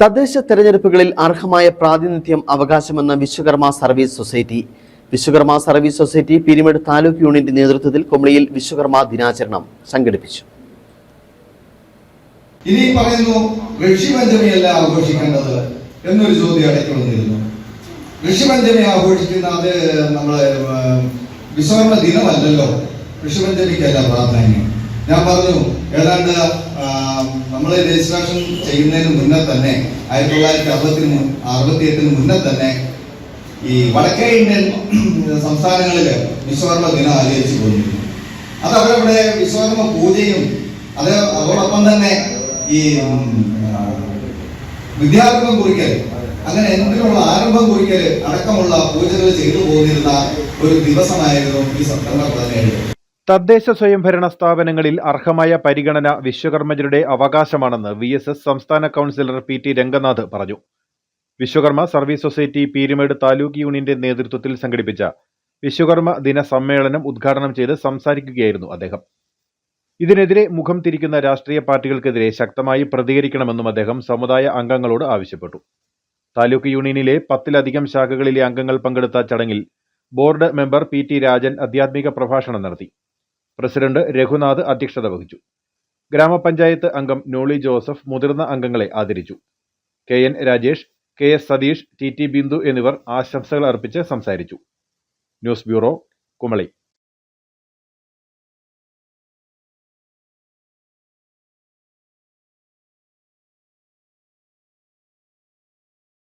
തദ്ദേശ തെരഞ്ഞെടുപ്പുകളിൽ അർഹമായ പ്രാതിനിധ്യം അവകാശമെന്ന Vishwakarma service society. Vishwakarma service society Peermade taluk യൂണിയന്റെ നേതൃത്വത്തിൽ കുമളിയിൽ വിശ്വകർമ്മ ദിനാചരണം സംഘടിപ്പിച്ചു. ഇനി പറയുന്നു ഋഷിപഞ്ചമിയല്ല ആഘോഷിക്കേണ്ടത് എന്നൊരു ചോദ്യം ഇടയ്ക്ക് വന്നിരുന്നു ഋഷിപഞ്ചമി ആഘോഷിക്കുന്ന അത് നമ്മളെ ഏർ, വിശ്വകർമ്മ ദിനമല്ലല്ലോ. ഋഷിപഞ്ചമിക്കല്ല പ്രാധാന്യം. ഞാൻ പറഞ്ഞു ഏതാണ്ട് നമ്മൾ രജിസ്ട്രേഷൻ ചെയ്യുന്നതിന് മുന്നേ തന്നെ ആയിരത്തി തൊള്ളായിരത്തി അറുപത്തിന് അറുപത്തി എട്ടിന് മുന്നേ തന്നെ ഈ വടക്കേ ഇന്ത്യൻ സംസ്ഥാനങ്ങളിൽ വിശ്വകർമ്മ ദിനം ആചരിച്ചു പോയിരുന്നു അത് അവരവിടെ വിശ്വകർമ്മ പൂജയും അത് അതോടൊപ്പം തന്നെ ഈ വിദ്യാരംഭം കുറിക്കൽ അങ്ങനെ എന്തിനുള്ള ആരംഭം കുറിക്കൽ അടക്കമുള്ള പൂജകൾ ചെയ്തു പോന്നിരുന്ന ഒരു ദിവസമായിരുന്നു ഈ സെപ്റ്റംബർ പതിനേഴ്. തദ്ദേശ സ്വയംഭരണ സ്ഥാപനങ്ങളിൽ അർഹമായ പരിഗണന വിശ്വകർമ്മജരുടെ അവകാശമാണെന്ന് വി എസ് എസ് സംസ്ഥാന കൗൺസിലർ പി ടി രംഗനാഥ് പറഞ്ഞു. വിശ്വകർമ്മ സർവീസ് സൊസൈറ്റി പീരുമേട് താലൂക്ക് യൂണിയന്റെ നേതൃത്വത്തിൽ സംഘടിപ്പിച്ച വിശ്വകർമ്മ ദിന സമ്മേളനം ഉദ്ഘാടനം ചെയ്ത് സംസാരിക്കുകയായിരുന്നു അദ്ദേഹം. ഇതിനെതിരെ മുഖം തിരിക്കുന്ന രാഷ്ട്രീയ പാർട്ടികൾക്കെതിരെ ശക്തമായി പ്രതികരിക്കണമെന്നും അദ്ദേഹം സമുദായ അംഗങ്ങളോട് ആവശ്യപ്പെട്ടു. താലൂക്ക് യൂണിയനിലെ പത്തിലധികം ശാഖകളിലെ അംഗങ്ങൾ പങ്കെടുത്ത ചടങ്ങിൽ board member P T Rajan ആധ്യാത്മിക പ്രഭാഷണം നടത്തി. പ്രസിഡന്റ് രഘുനാഥ് അധ്യക്ഷത വഹിച്ചു. ഗ്രാമപഞ്ചായത്ത് അംഗം നോളി ജോസഫ് മുതിർന്ന അംഗങ്ങളെ ആദരിച്ചു. K N Rajesh K S Satheesh T T Bindu എന്നിവർ ആശംസകൾ അർപ്പിച്ച് സംസാരിച്ചു. News bureau Kumily.